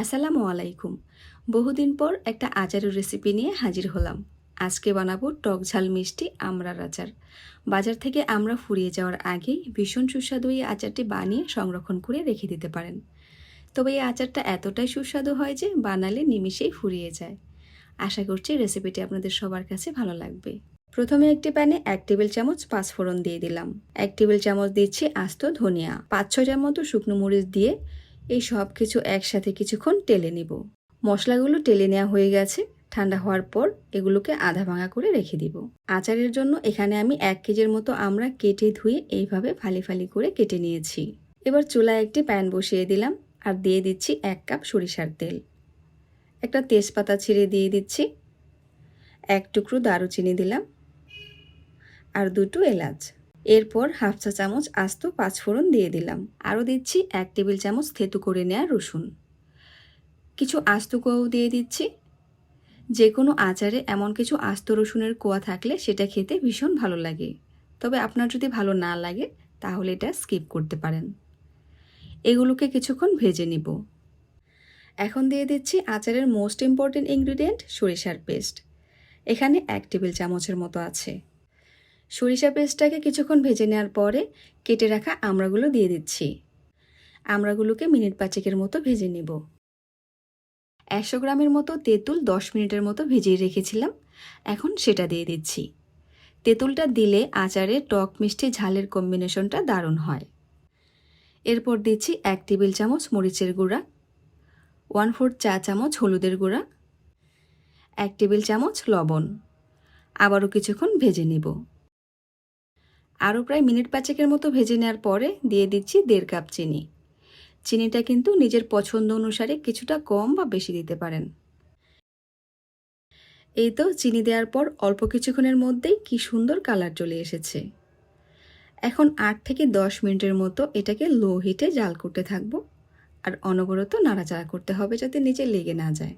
আসসালামু আলাইকুম। বহুদিন পর একটা আচারের রেসিপি নিয়ে হাজির হলাম। আজকে বানাবো টক ঝাল মিষ্টি আমড়ার আচার। বাজার থেকে আমরা ফুরিয়ে যাওয়ার আগেই ভীষণ সুস্বাদু এই আচারটি বানিয়ে সংরক্ষণ করে রেখে দিতে পারেন। তবে এই আচারটা এতটাই সুস্বাদু হয় যে বানালে নিমিষেই ফুরিয়ে যায়। আশা করছি রেসিপিটি আপনাদের সবার কাছে ভালো লাগবে। প্রথমে একটি প্যানে এক টেবিল চামচ পাঁচফোড়ন দিয়ে দিলাম। এক টেবিল চামচ দিচ্ছি আস্ত ধনিয়া। পাঁচ ছটার মতো শুকনো মরিচ দিয়ে এই সব কিছু একসাথে কিছুক্ষণ টেলে নিব। মশলাগুলো টেলে নেওয়া হয়ে গেছে। ঠান্ডা হওয়ার পর এগুলোকে আধা ভাঙা করে রেখে দিব। আচারের জন্য এখানে আমি এক কেজির মতো আমরা কেটে ধুয়ে এইভাবে ফালি ফালি করে কেটে নিয়েছি। এবার চুলায় একটি প্যান বসিয়ে দিলাম আর দিয়ে দিচ্ছি এক কাপ সরিষার তেল। একটা তেজপাতা ছিঁড়ে দিয়ে দিচ্ছি। এক টুকরো দারুচিনি দিলাম। আর দুটো এলাচ। এরপর হাফ চা চামচ আস্ত পাঁচফোড়ন দিয়ে দিলাম। আরও দিচ্ছি এক টেবিল চামচ থেতু করে নেওয়া রসুন। কিছু আস্ত কোয়াও দিয়ে দিচ্ছি। যে কোনো আচারে এমন কিছু আস্ত রসুনের কোয়া থাকলে সেটা খেতে ভীষণ ভালো লাগে। তবে আপনার যদি ভালো না লাগে, তাহলে এটা স্কিপ করতে পারেন। এগুলোকে কিছুক্ষণ ভেজে নিব। এখন দিয়ে দিচ্ছি আচারের মোস্ট ইম্পর্টেন্ট ইনগ্রিডিয়েন্ট সরিষার পেস্ট। এখানে এক টেবিল চামচের মতো আছে। সরিষা পেস্টটাকে কিছুক্ষণ ভেজে নেওয়ার পরে কেটে রাখা আমড়াগুলো দিয়ে দিচ্ছি। আমড়াগুলোকে মিনিট পাঁচেকের মতো ভেজে নেব। একশো গ্রামের মতো তেঁতুল দশ মিনিটের মতো ভিজিয়ে রেখেছিলাম। এখন সেটা দিয়ে দিচ্ছি। তেঁতুলটা দিলে আচারে টক মিষ্টি ঝালের কম্বিনেশনটা দারুণ হয়। এরপর দিচ্ছি এক টেবিল চামচ মরিচের গুঁড়া, ওয়ান ফোর্থ চা চামচ হলুদের গুঁড়া, এক টেবিল চামচ লবণ। আবারও কিছুক্ষণ ভেজে নেব। আরও প্রায় মিনিট পাঁচেকের মতো ভেজে নেওয়ার পরে দিয়ে দিচ্ছি দেড় কাপ চিনি। চিনিটা কিন্তু নিজের পছন্দ অনুসারে কিছুটা কম বা বেশি দিতে পারেন। এই তো চিনি দেওয়ার পর অল্প কিছুক্ষণের মধ্যেই কি সুন্দর কালার চলে এসেছে। এখন আট থেকে দশ মিনিটের মতো এটাকে লো হিটে জাল করতে থাকব আর অনবরত নাড়াচাড়া করতে হবে যাতে নিচে লেগে না যায়।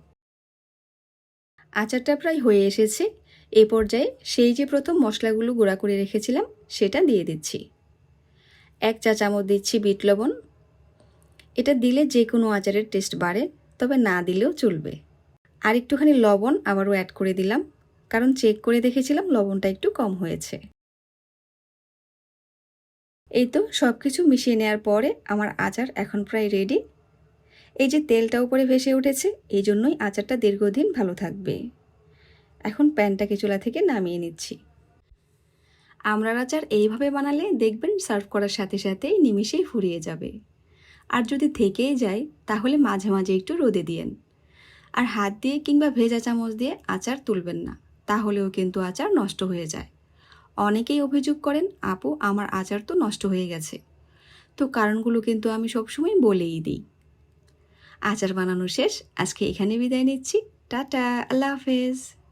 আচারটা প্রায় হয়ে এসেছে। এ পর্যায়ে সেই যে প্রথম মশলাগুলো গুঁড়া করে রেখেছিলাম, সেটা দিয়ে দিচ্ছি। এক চা চামচ দিচ্ছি বিট লবণ। এটা দিলে যে কোনো আচারের টেস্ট বাড়ে, তবে না দিলেও চলবে। আর একটুখানি লবণ আবারও অ্যাড করে দিলাম, কারণ চেক করে দেখেছিলাম লবণটা একটু কম হয়েছে। এই তো সব কিছু মিশিয়ে নেওয়ার পরে আমার আচার এখন প্রায় রেডি এই যে তেলটা উপরে ভেসে উঠেছে, এই জন্যই আচারটা দীর্ঘদিন ভালো থাকবে। এখন প্যানটাকে চুলা থেকে নামিয়ে নিচ্ছি। আমড়ার আচার এইভাবে বানালে দেখবেন সার্ভ করার সাথে সাথেই নিমিষেই ফুরিয়ে যাবে। আর যদি থেকেই যায়, তাহলে মাঝে মাঝে একটু রোদে দিয়েন। আর হাত দিয়ে কিংবা ভেজা চামচ দিয়ে আচার তুলবেন না, তাহলেও কিন্তু আচার নষ্ট হয়ে যায়। অনেকেই অভিযোগ করেন, আপু, আমার আচার তো নষ্ট হয়ে গেছে। তো কারণগুলো কিন্তু আমি সবসময় বলেই দিই। আচার বানানো শেষ, আজকে এখানে বিদায় নিচ্ছি। টাটা, আল্লাহ হাফেজ।